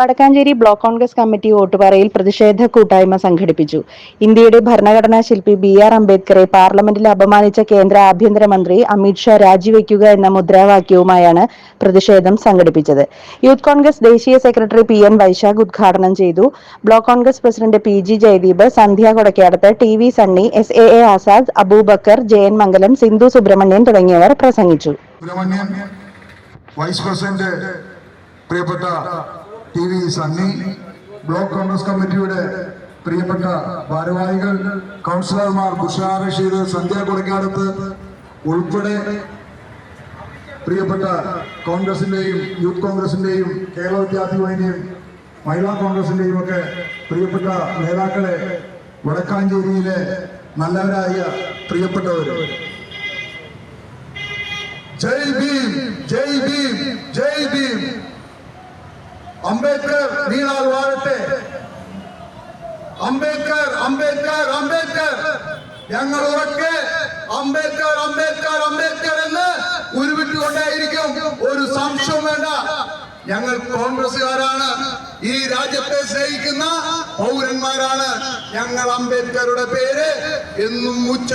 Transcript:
Vadakkanchery block Congress committee ഓട്ടുപാറയിൽ പ്രതിഷേധ കൂട്ടായ്മ സംഘടിപ്പിച്ചു. ഇന്ത്യയുടെ ഭരണഘടനാ ശില്പി ബി ആർ അംബേദ്കറെ പാർലമെന്റിൽ അപമാനിച്ച കേന്ദ്ര ആഭ്യന്തരമന്ത്രി അമിത്ഷാ രാജിവെക്കുക എന്ന മുദ്രാവാക്യവുമായാണ് പ്രതിഷേധം സംഘടിപ്പിച്ചത്. യൂത്ത് കോൺഗ്രസ് ദേശീയ സെക്രട്ടറി പി എൻ വൈശാഖ് ഉദ്ഘാടനം ചെയ്തു. Block Congress president P G Jayadeep Sandhya Kodakkadath T V Sunny S A A Azad Abubakar Jayan Mangalam Sindhu Subramanian തുടങ്ങിയവർ പ്രസംഗിച്ചു. സുബ്രഹ്മണ്യൻ വൈസ് പ്രസിഡന്റ് പ്രിയപ്പെട്ട T V Sunny block Congress കമ്മിറ്റിയുടെ പ്രിയപ്പെട്ട ഭാരവാഹികൾ കൗൺസിലർമാർ ബുഷാർ റഷീദ് സന്ധ്യ കൊടിക്കാടത്ത് ഉൾപ്പെടെ പ്രിയപ്പെട്ട കോൺഗ്രസിന്റെയും യൂത്ത് കോൺഗ്രസിന്റെയും കേരള വിദ്യാർത്ഥി യൂണിയന്റെയും മഹിളാ കോൺഗ്രസിന്റെയും ഒക്കെ പ്രിയപ്പെട്ട നേതാക്കളെ വടക്കാഞ്ചേരിയിലെ നല്ലവരായ പ്രിയപ്പെട്ടവർ ജയ് ഭീം ജയ് ഭീം അംബേദ്കർ നീളാൽ വാഴട്ടെ. അംബേദ്കർ അംബേദ്കർ അംബേദ്കർ. ഞങ്ങൾ ഉറക്കെ അംബേദ്കർ അംബേദ്കർ അംബേദ്കർ എന്ന് ഉരുവിട്ടുകൊണ്ടേയിരിക്കും. ഒരു സംശയം വേണ്ട. ഞങ്ങൾ കോൺഗ്രസ്സുകാരാണ്. ഈ രാജ്യത്തെ സ്നേഹിക്കുന്ന പൗരന്മാരാണ്. ഞങ്ങൾ അംബേദ്കറുടെ പേര് എന്നും ഉച്ച